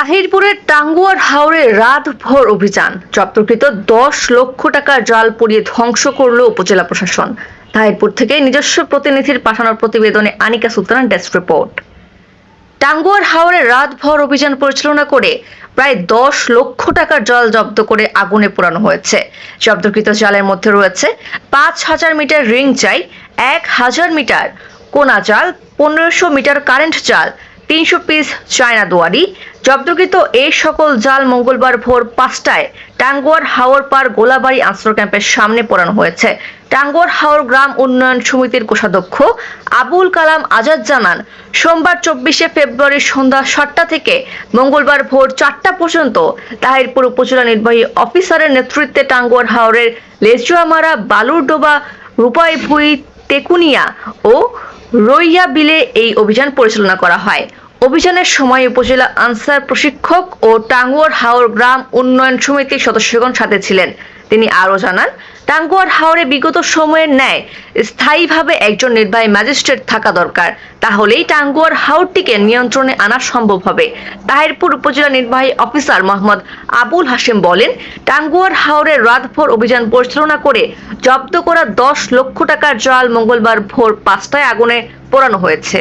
তাহিরপুরের টাঙ্গুয়ার হাওড়ে রাত ভোর অভিযান। জব্দকৃত দশ লক্ষ টাকার জাল পুড়িয়ে ধ্বংস করল উপজেলা প্রশাসন। তাহিরপুর থেকে নিজস্ব প্রতিনিধির পাঠানোর প্রতিবেদনে আনিকা সুলতান ডেস্ক রিপোর্ট। টাঙ্গুয়ার হাওড়ে রাতভর অভিযান পরিচালনা করে প্রায় দশ লক্ষ টাকার জল জব্দ করে আগুনে পোড়ানো হয়েছে। জব্দকৃত জালের মধ্যে রয়েছে পাঁচ হাজার মিটার রিং চাই, এক হাজার মিটার কোনা জাল, পনেরোশো মিটার কারেন্ট জাল তিনশো পিস চায়না দুয়ারি, জব্দকৃত এই সকল জাল মঙ্গলবার ভোর পাঁচটায় টাঙ্গুয়ার হাওর পার গোলাবাড়ি আশ্রয় ক্যাম্পের সামনে পোড়ানো হয়েছে। টাঙ্গুয়ার হাওর গ্রাম উন্নয়ন সমিতির কোষাধ্যক্ষ আবুল কালাম আজাদ জানান, সোমবার চব্বিশে ফেব্রুয়ারি সন্ধ্যা সাতটা থেকে মঙ্গলবার ভোর চারটা পর্যন্ত তাহিরপুর উপজেলা নির্বাহী অফিসারের নেতৃত্বে টাঙ্গুয়ার হাওরের লেজুয়ামারা, বালুরডোবা রূপাই ভুই তেকুনিয়া ও রইয়া বিলে এই অভিযান পরিচালনা করা হয়। অভিযানের সময় উপজেলা আনসার প্রশিক্ষক ও টাঙ্গুয়ার হাওর গ্রাম উন্নয়ন সমিতির সদস্যগণ সাথে ছিলেন। তিনি আরও জানান, টাঙ্গুয়ার হাওরে বিগত সময়ের ন্যায় স্থায়ীভাবে একজন নির্বাহী ম্যাজিস্ট্রেট থাকা দরকার। তাহলেই টাঙ্গুয়ার হাওরটিকে নিয়ন্ত্রণে আনা সম্ভব হবে। তাহিরপুর উপজেলা নির্বাহী অফিসার মোহাম্মদ আবুল হাসিম বলেন, টাঙ্গুয়ার হাওরের রাতভর অভিযান পরিচালনা করে জব্দ করা দশ লক্ষ টাকার জাল মঙ্গলবার ভোর পাঁচটায় আগুনে পোড়ানো হয়েছে।